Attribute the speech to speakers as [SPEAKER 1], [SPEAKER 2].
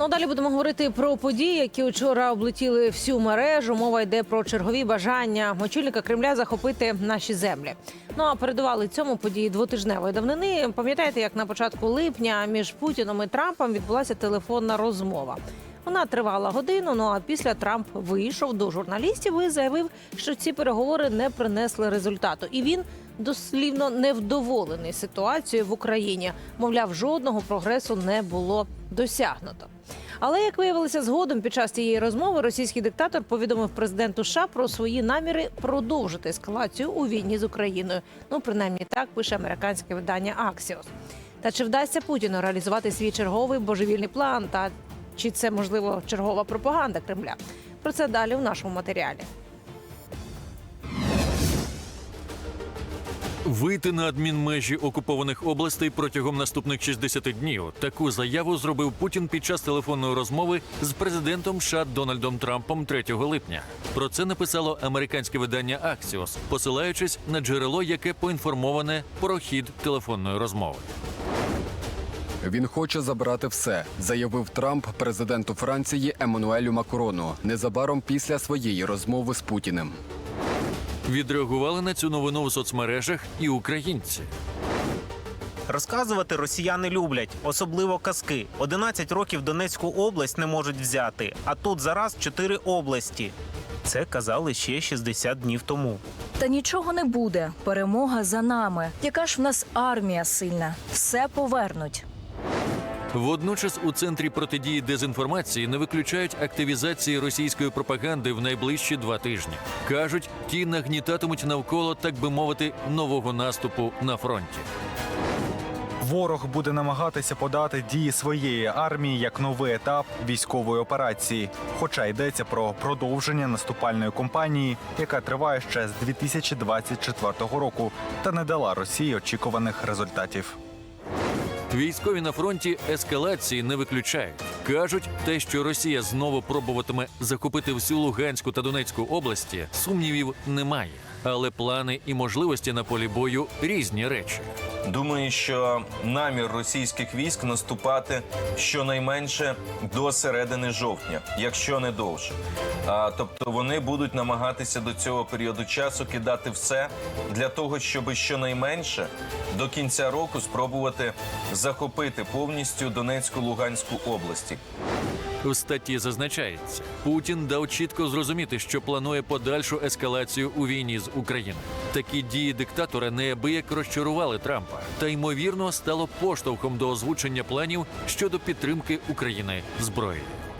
[SPEAKER 1] Ну далі будемо говорити про події, які вчора облетіли всю мережу. Мова йде про чергові бажання очільника Кремля захопити наші землі. Ну а передували цьому події двотижневої давнини. Пам'ятаєте, як на початку липня між Путіном і Трампом відбулася телефонна розмова. Вона тривала годину. Ну а після Трамп вийшов до журналістів і заявив, що ці переговори не принесли результату, і він дослівно невдоволений ситуацією в Україні. Мовляв, жодного прогресу не було досягнуто. Але як виявилося згодом під час цієї розмови, російський диктатор повідомив президенту США про свої наміри продовжити ескалацію у війні з Україною. Ну принаймні так пише американське видання Axios. Та чи вдасться Путіну реалізувати свій черговий божевільний план? Та чи це можливо чергова пропаганда Кремля? Про це далі в нашому матеріалі.
[SPEAKER 2] Вийти на адмінмежі окупованих областей протягом наступних 60 днів. Таку заяву зробив Путін під час телефонної розмови з президентом США Дональдом Трампом 3 липня. Про це написало американське видання Axios, посилаючись на джерело, яке поінформоване про хід телефонної розмови.
[SPEAKER 3] Він хоче забрати все, заявив Трамп президенту Франції Еммануелю Макрону незабаром після своєї розмови з Путіним.
[SPEAKER 2] Відреагували на цю новину в соцмережах і українці.
[SPEAKER 4] Розказувати росіяни люблять, особливо казки. 11 років Донецьку область не можуть взяти, а тут зараз 4 області. Це казали ще 60 днів тому.
[SPEAKER 5] Та нічого не буде. Перемога за нами. Яка ж в нас армія сильна? Все повернуть.
[SPEAKER 2] Водночас у центрі протидії дезінформації не виключають активізації російської пропаганди в найближчі два тижні. кажуть, ті нагнітатимуть навколо, так би мовити, нового наступу на фронті.
[SPEAKER 6] Ворог буде намагатися подати дії своєї армії як новий етап військової операції, хоча йдеться про продовження наступальної кампанії, яка триває ще з 2024 року, та не дала Росії очікуваних результатів.
[SPEAKER 2] Військові на фронті ескалації не виключають. кажуть, те, що Росія знову пробуватиме захопити всю Луганську та Донецьку області, сумнівів немає. Але плани і можливості на полі бою різні речі.
[SPEAKER 7] Думаю, що намір російських військ наступати щонайменше до середини жовтня, якщо не довше. А, тобто вони будуть намагатися до цього періоду часу кидати все для того, щоб щонайменше до кінця року спробувати захопити повністю Донецьку Луганську області.
[SPEAKER 2] В статті зазначається, Путін дав чітко зрозуміти, що планує подальшу ескалацію у війні з Україною. Такі дії диктатора неабияк розчарували Трампа та ймовірно стало поштовхом до озвучення планів щодо підтримки України зброєю.